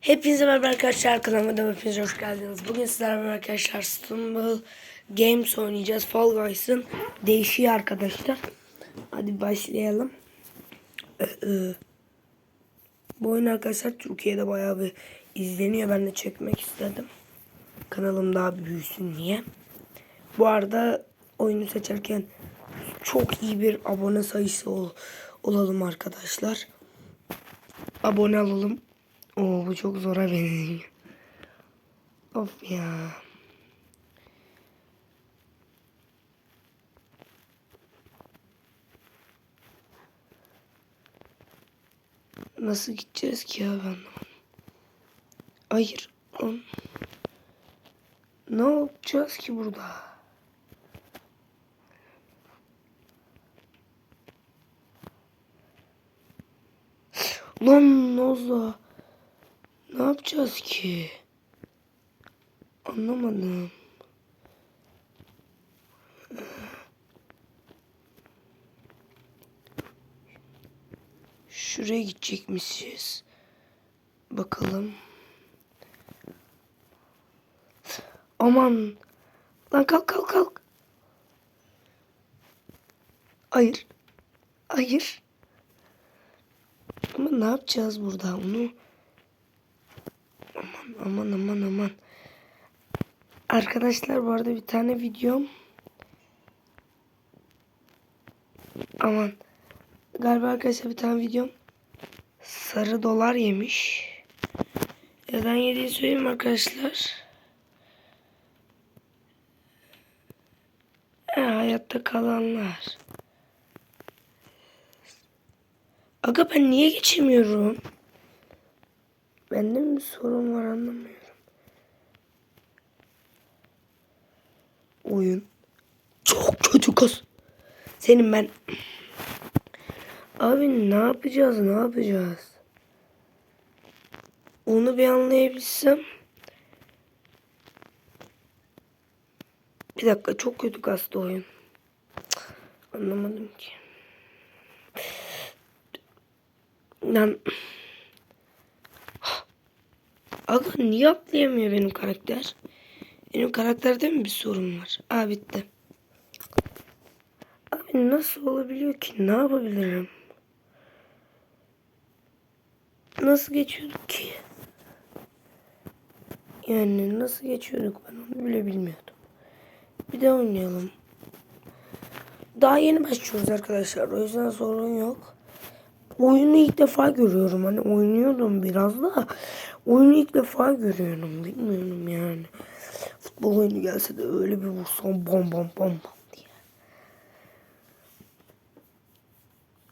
Hepinize merhaba arkadaşlar kanalıma da hepiniz hoş geldiniz. Bugün sizlerle arkadaşlar Stumble Games oynayacağız. Fall Guys'ın değişiği arkadaşlar. Hadi başlayalım. Ee, e, bu oyun arkadaşlar Türkiye'de bayağı bir izleniyor. Ben de çekmek istedim. Kanalım daha büyüsün diye. Bu arada oyunu seçerken çok iyi bir abone sayısı ol, olalım arkadaşlar. Abone olalım. Oo bu çok zora benziyor. Of ya. Nasıl gideceğiz ki ya ben? Hayır. Ne yapacağız ki burada? Lan Noza. Ne yapacağız ki? Anlamadım. Şuraya gidecekmişiz. Bakalım. Aman. Lan kalk kalk kalk. Hayır. Hayır. Ama ne yapacağız burada? Onu Aman aman aman. Arkadaşlar bu arada bir tane videom. Aman. Galiba arkadaşlar bir tane videom. Sarı dolar yemiş. Neden yediğini söyleyeyim arkadaşlar. Ha, hayatta kalanlar. Aga ben niye geçemiyorum? Bende mi bir sorun var anlamıyorum. Oyun çok kötü kız. Senin ben. Abi ne yapacağız ne yapacağız? Onu bir anlayabilsem. Bir dakika çok kötü kastı oyun. Anlamadım ki. Lan. Aga niye atlayamıyor benim karakter? Benim karakterde mi bir sorun var? Aa bitti. Abi nasıl olabiliyor ki? Ne yapabilirim? Nasıl geçiyorduk ki? Yani nasıl geçiyorduk ben onu bile bilmiyordum. Bir de oynayalım. Daha yeni başlıyoruz arkadaşlar. O yüzden sorun yok. Oyunu ilk defa görüyorum. Hani oynuyordum biraz da. Oyunu ilk defa görüyorum. Bilmiyorum yani. Futbol oyunu gelse de öyle bir vursam bam bam bam bam diye.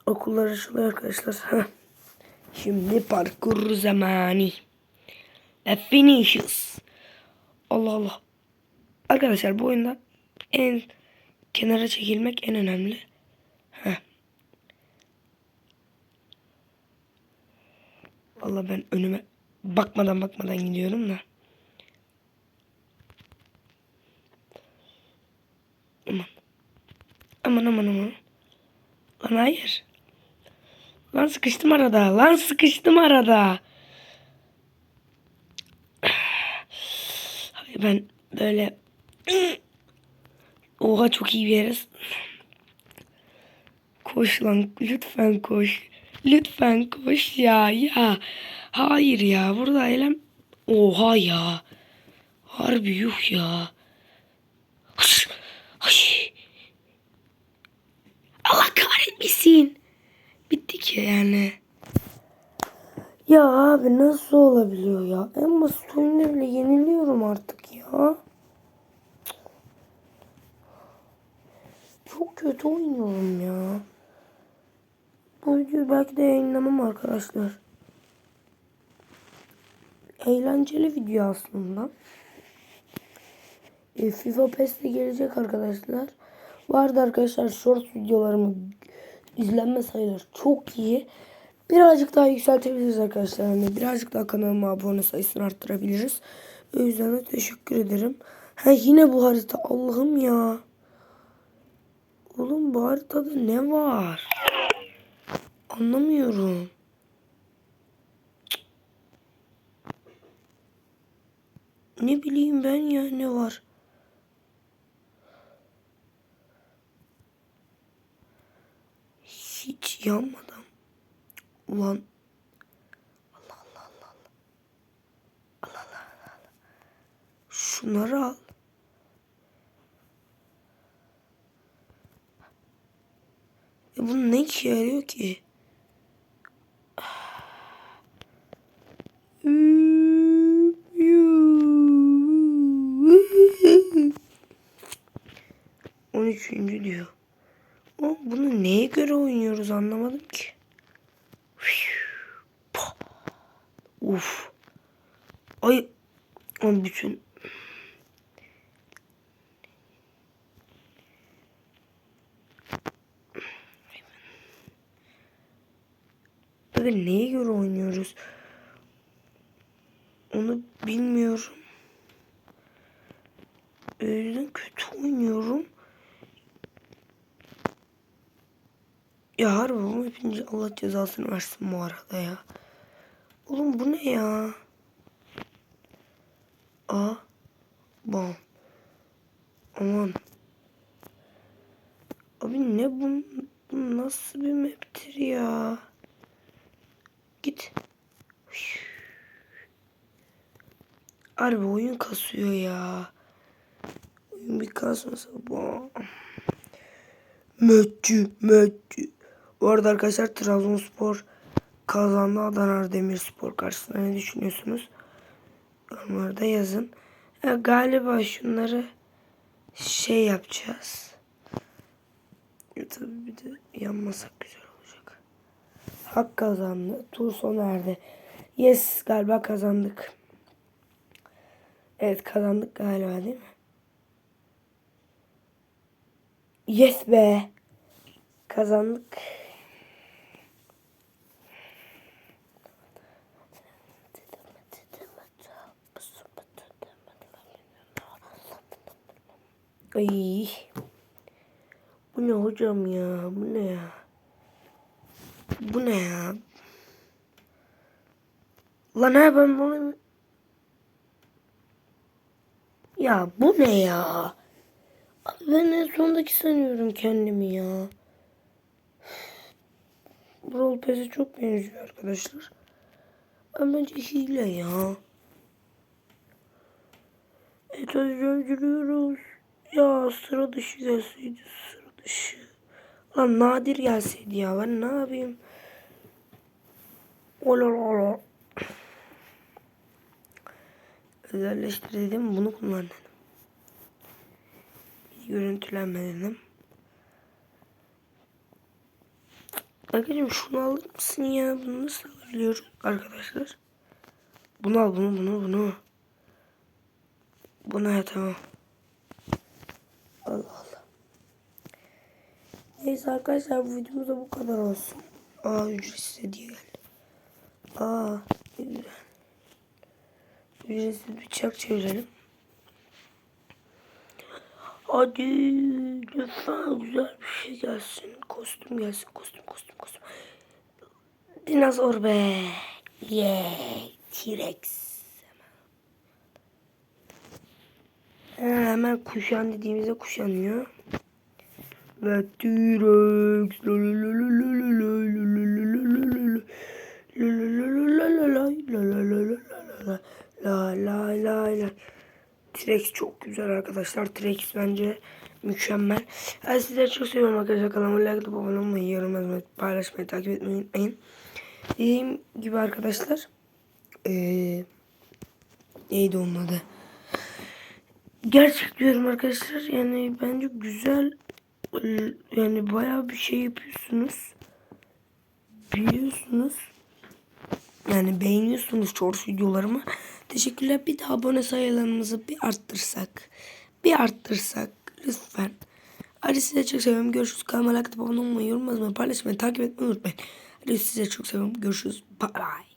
Okullar açılıyor arkadaşlar. Şimdi parkur zamanı. Ve finishes. Allah Allah. Arkadaşlar bu oyunda en kenara çekilmek en önemli. Heh. Vallahi ben önüme bakmadan bakmadan gidiyorum da. Aman. Aman aman aman. Lan hayır. Lan sıkıştım arada. Lan sıkıştım arada. Hayır ben böyle Oha çok iyi bir yeriz. Koş lan lütfen koş. Lütfen koş ya ya. Hayır ya burada eylem. Oha ya. Harbi yuh ya. Allah kahretmesin. Bitti ki yani. Ya abi nasıl olabiliyor ya? En basit oyunda bile yeniliyorum artık ya. Çok kötü oynuyorum ya. Bu videoyu belki de yayınlamam arkadaşlar. Eğlenceli video aslında. E, FIFA PES de gelecek arkadaşlar. Vardı arkadaşlar short videolarımı izlenme sayıları çok iyi. Birazcık daha yükseltebiliriz arkadaşlar. Yani birazcık daha kanalıma abone sayısını arttırabiliriz. O yüzden de teşekkür ederim. Ha yine bu harita Allah'ım ya. Oğlum bu haritada ne var? Anlamıyorum. Ne bileyim ben ya ne var. Hiç yanmadan. Ulan. Allah Allah Allah Allah. Allah Allah Allah. Allah. Şunları al. E bunun ne işe yarıyor ki? On üçüncü diyor. O bunu neye göre oynuyoruz anlamadım ki. Uf. Ay. O bütün Abi neye göre oynuyoruz? Onu bilmiyorum. Öyle kötü oynuyorum. Ya harbi bu hepince Allah cezasını versin bu arada ya. Oğlum bu ne ya? A. Bam. Aman. Abi ne bu? Bu nasıl bir map'tir ya? Git. Harbi oyun kasıyor ya. Oyun bir kasmasa bu. Möccü, möccü. Bu arada arkadaşlar Trabzonspor kazandı Adana Demirspor karşısında ne düşünüyorsunuz? Yorumlarda yazın. Ya, galiba şunları şey yapacağız. Ya, tabii bir de yanmasak güzel olacak. Hak kazandı. Tur sona. Yes galiba kazandık. Evet kazandık galiba değil mi? Yes be. Kazandık. Ay. Bu ne hocam ya? Bu ne ya? Bu ne ya? Lan ha ben bunu... Ya bu ne ya? Ben en sondaki sanıyorum kendimi ya. Brawl Pass'e çok benziyor arkadaşlar. Ama bence hile ya. Evet döndürüyoruz. Ya sıra dışı gelseydi sıra dışı. Lan nadir gelseydi ya ben ne yapayım? Ola. Özelleştir dedim bunu kullan dedim. Görüntülenme dedim. Arkadaşım şunu alır mısın ya? Bunu nasıl alabiliyorum arkadaşlar? Bunu al bunu bunu bunu. Bunu ya tamam. Allah Allah. Neyse arkadaşlar bu videomuzda bu kadar olsun. Aa ücretsiz hediye geldi. Aa. Ücretsiz bıçak çevirelim. Hadi lütfen güzel bir şey gelsin. Kostüm gelsin. Kostüm kostüm kostüm. Dinozor be. Yeah. T-Rex. Hemen. hemen kuşan dediğimizde kuşanıyor. Ve T-Rex. La la la la. T-Rex çok güzel arkadaşlar. T-Rex bence mükemmel. Ben sizleri çok seviyorum arkadaşlar. Kanalıma like atıp abone yorum yazmayı, paylaşmayı, takip etmeyi unutmayın. Dediğim gibi arkadaşlar. Ee, neydi onun adı? Gerçek diyorum arkadaşlar. Yani bence güzel. Yani bayağı bir şey yapıyorsunuz. Biliyorsunuz. Yani beğeniyorsunuz short videolarımı. Teşekkürler. Bir de abone sayılarımızı bir arttırsak. Bir arttırsak. Lütfen. Hadi size çok seviyorum. Görüşürüz. Kanalıma like abone olmayı, yorum yazmayı, paylaşmayı, takip etmeyi unutmayın. Hadi size çok seviyorum. Görüşürüz. Bye bye.